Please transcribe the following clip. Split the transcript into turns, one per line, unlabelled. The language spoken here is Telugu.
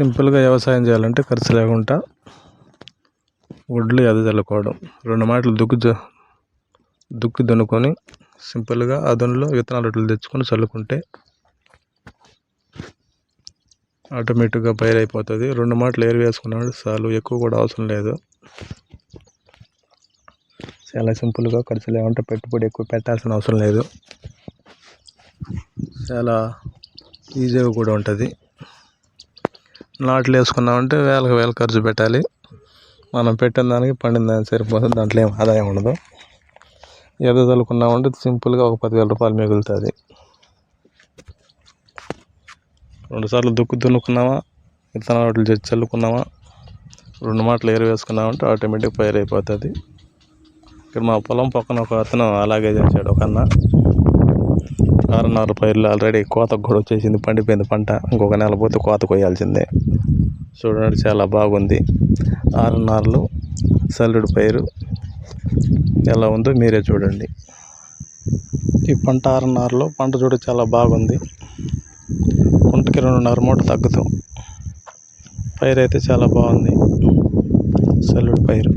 సింపుల్గా వ్యవసాయం చేయాలంటే ఖర్చు లేకుండా వడ్లు ఎద చల్లుకోవడం రెండు మాటలు దుక్కు దు- దుక్కి దున్నుకొని సింపుల్గా ఆ దున్నులో విత్తనాలు అట్లు తెచ్చుకొని చల్లుకుంటే ఆటోమేటిక్గా పైరైపోతుంది అయిపోతుంది రెండు మాటలు ఏరు వేసుకున్నాడు చాలు ఎక్కువ కూడా అవసరం లేదు. చాలా సింపుల్గా ఖర్చు లేకుండా పెట్టుబడి ఎక్కువ పెట్టాల్సిన అవసరం లేదు. చాలా ఈజీగా కూడా ఉంటుంది. నాట్లు వేసుకున్నామంటే వేలకు వేలు ఖర్చు పెట్టాలి. మనం పెట్టిన దానికి పండిన దానికి సరిపోతుంది. దాంట్లో ఏం ఆదాయం ఉండదు. ఏదో చల్లుకున్నామంటే సింపుల్గా ఒక పదివేల రూపాయలు మిగులుతుంది. రెండుసార్లు దుక్కు దున్నుకున్నామా విత్తనాలు వాటిని తెచ్చి చల్లుకున్నామా రెండు మాటలు ఏరు వేసుకున్నామంటే ఆటోమేటిక్ ఫైర్ అయిపోతుంది ఇక్కడ మా పొలం పక్కన ఒక అతను అలాగే చేశాడు ఒక అన్న. ఆరున్నర పైర్లు ఆల్రెడీ కోతకు కూడా వచ్చేసింది పండిపోయింది పంట. ఇంకొక నెల పోతే కోత కొయ్యాల్సిందే. చూడండి చాలా బాగుంది. ఆరున్నరలు సల్లుడు పైరు ఎలా ఉందో మీరే చూడండి. ఈ పంట ఆరున్నరలో పంట చూడ చాలా బాగుంది. కుంటకి రెండున్నర మూట తగ్గుతాం. పైరు అయితే చాలా బాగుంది. సల్లుడు పైరు.